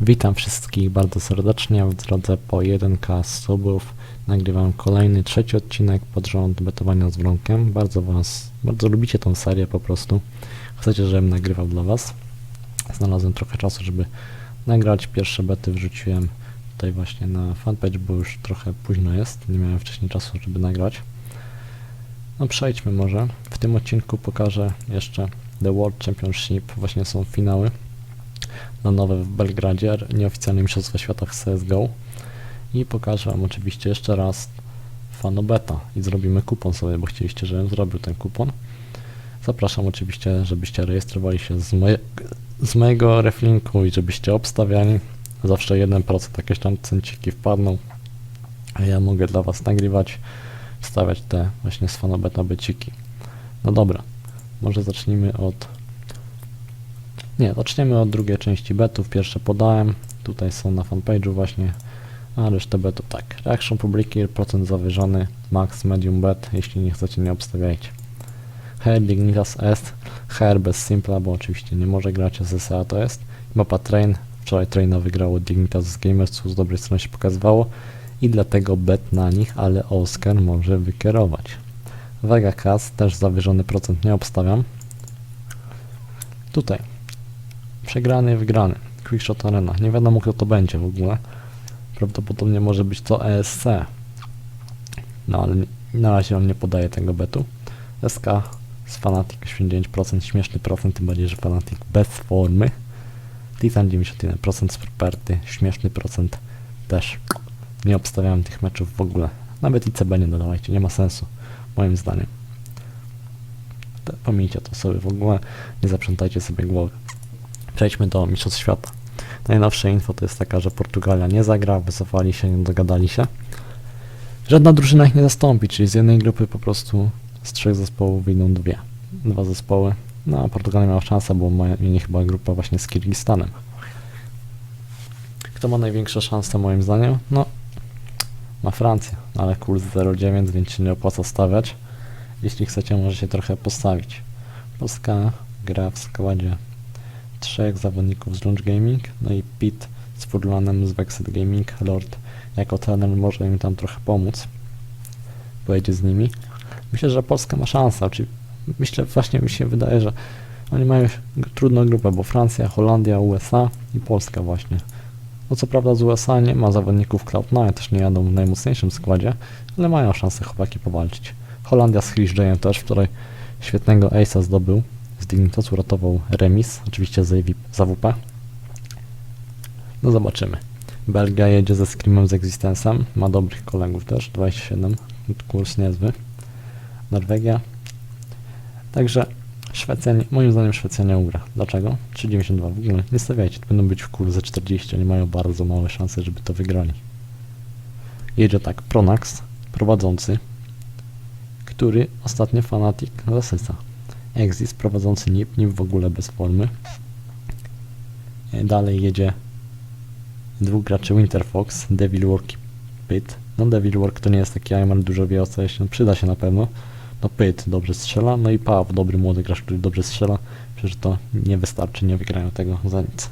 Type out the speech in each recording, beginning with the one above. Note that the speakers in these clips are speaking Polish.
Witam wszystkich bardzo serdecznie w drodze po 1K subów. Nagrywam kolejny, trzeci odcinek pod rząd betowania z Wronkiem. Bardzo was, bardzo lubicie tą serię po prostu. Chcecie, żebym nagrywał dla was. Znalazłem trochę czasu, żeby nagrać. Pierwsze bety wrzuciłem tutaj właśnie na fanpage, bo już trochę późno jest. Nie miałem wcześniej czasu, żeby nagrać. No przejdźmy może. W tym odcinku pokażę jeszcze The World Championship. Właśnie są finały na nowe w Belgradzie, nieoficjalne Mistrzostwa Świata w CSGO i pokażę Wam oczywiście jeszcze raz fanobeta i zrobimy kupon sobie, bo chcieliście, żebym zrobił ten kupon. Zapraszam oczywiście, żebyście rejestrowali się z, moje, z mojego reflinku i żebyście obstawiali. Zawsze 1% jakieś tam cenciki wpadną, a ja mogę dla Was nagrywać, wstawiać te właśnie z fanobeta beciki. No dobra, może zacznijmy od nie, zaczniemy od drugiej części betów. Pierwsze podałem, tutaj są na fanpage'u właśnie, a resztę betów tak. Reaction publiki, procent zawyżony, max, medium bet, jeśli nie chcecie nie obstawiajcie. HR Dignitas S, HR bez Simpla, bo oczywiście nie może grać, SSA to jest. Mapa Train, wczoraj Traina wygrało Dignitas z Gamers, co z dobrej strony się pokazywało i dlatego bet na nich, ale Oscar może wykierować. Vega Cas, też zawyżony procent nie obstawiam. Tutaj Przegrany, wygrany. Quickshot Arena. Nie wiadomo kto to będzie w ogóle. Prawdopodobnie może być to ESC. No ale na razie on nie podaje tego betu. SK z Fnatic 89%, śmieszny procent, tym bardziej, że Fnatic bez formy. Titan 91% z Property, śmieszny procent też. Nie obstawiałem tych meczów w ogóle. Nawet ICB nie dodawajcie, nie ma sensu, moim zdaniem. Te- Pomijcie to sobie w ogóle, nie zaprzątajcie sobie głowy. Przejdźmy do Mistrzostw Świata. Najnowsze info to jest taka, że Portugalia nie zagra, wycofali się, nie dogadali się. Żadna drużyna ich nie zastąpi, czyli z jednej grupy po prostu z trzech zespołów wyjdą dwie. Dwa zespoły. No a Portugalia miała szansę, bo mieli chyba grupa właśnie z Kirgistanem. Kto ma największe szanse moim zdaniem? No, ma Francja, no, ale kurs 0,9, więc się nie opłaca stawiać. Jeśli chcecie, możecie trochę postawić. Polska gra w składzie trzech zawodników z Launch Gaming, no i Pete z Furlanem z Vexed Gaming, Lord jako trener może im tam trochę pomóc, pojedzie z nimi. Myślę, że Polska ma szansę, czyli myślę, właśnie mi się wydaje, że oni mają trudną grupę, bo Francja, Holandia, USA i Polska właśnie. No co prawda z USA nie ma zawodników Cloud9, też nie jadą w najmocniejszym składzie, ale mają szansę chłopaki powalczyć. Holandia z Christianem też wczoraj świetnego ace'a zdobył, z Dignitas uratował remis, oczywiście za, AV za WP. No zobaczymy. Belgia jedzie ze Screamem z Existensem, ma dobrych kolegów też, 27, kurs niezły. Norwegia. Także Szwecja, nie, moim zdaniem Szwecja nie ugra. Dlaczego? 3,92 w ogóle. Nie stawiajcie, to będą być w kurze 40, oni mają bardzo małe szanse, żeby to wygrali. Jedzie tak, Pronax, prowadzący, który ostatnio Fanatic zasysa. Exis prowadzący NIP, NIP w ogóle bez formy. Dalej jedzie dwóch graczy Winterfox, Devil Work i Pit. No Devil Work to nie jest taki Ayman, dużo wie o co no, przyda się na pewno. No Pit dobrze strzela, no i Paw, dobry młody gracz, który dobrze strzela. Przecież to nie wystarczy, nie wygrają tego za nic.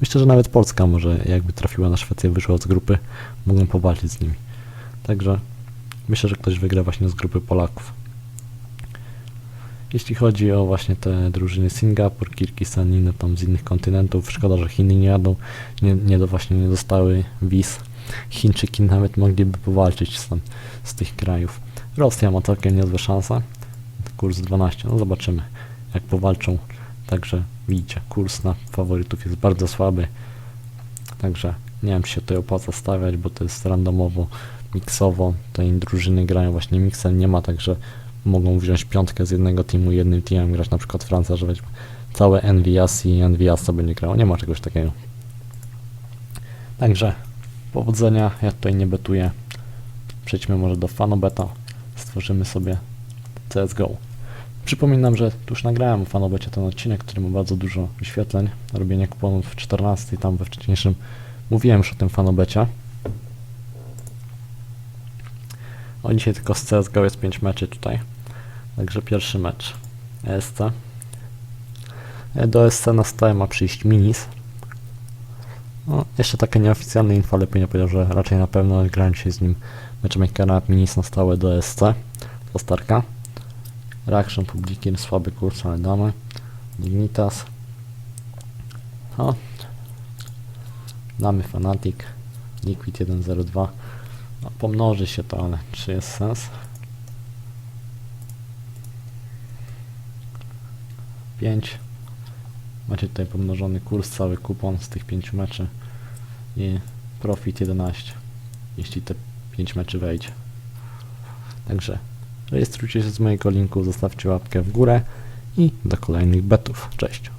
Myślę, że nawet Polska może jakby trafiła na Szwecję, wyszła z grupy, mogą powalczyć z nimi. Także Myślę, że ktoś wygra właśnie z grupy Polaków. Jeśli chodzi o właśnie te drużyny Singapur, Kirgistan inne tam z innych kontynentów, szkoda, że Chiny nie jadą, nie, nie do, właśnie nie dostały wiz. Chińczyki nawet mogliby powalczyć z, tam, z tych krajów. Rosja ma całkiem niezłe szanse. Kurs 12, no zobaczymy jak powalczą. Także widzicie, kurs na faworytów jest bardzo słaby. Także nie wiem, czy się tutaj opłaca stawiać, bo to jest randomowo miksowo, te drużyny grają właśnie miksem, nie ma tak, że mogą wziąć piątkę z jednego teamu, jednym teamem grać, na przykład Francja, że weźmie całe NVS i NVS sobie nie grało, nie ma czegoś takiego. Także powodzenia, ja tutaj nie betuję. Przejdźmy może do fanobeta, stworzymy sobie CSGO. Przypominam, że już nagrałem o fanobecie ten odcinek, który ma bardzo dużo wyświetleń, robienie kuponów w 14 tam we wcześniejszym mówiłem już o tym fanobecie. O, dzisiaj tylko z CSGO jest 5 meczy tutaj. Także pierwszy mecz. ESC. E, Do ESC na stałe ma przyjść Minis. No, jeszcze takie nieoficjalne info, ale nie powiedział, że raczej na pewno się z nim matchmakera Minis na stałe do ESC. To starka. Reaction Publikiem, słaby kurs, ale damy. Dignitas. O. Damy Fanatic. Liquid 102. No, pomnoży się to, ale czy jest sens? 5. Macie tutaj pomnożony kurs, cały kupon z tych 5 meczy i profit 11, jeśli te 5 meczy wejdzie. Także rejestrujcie się z mojego linku, zostawcie łapkę w górę i do kolejnych betów. Cześć!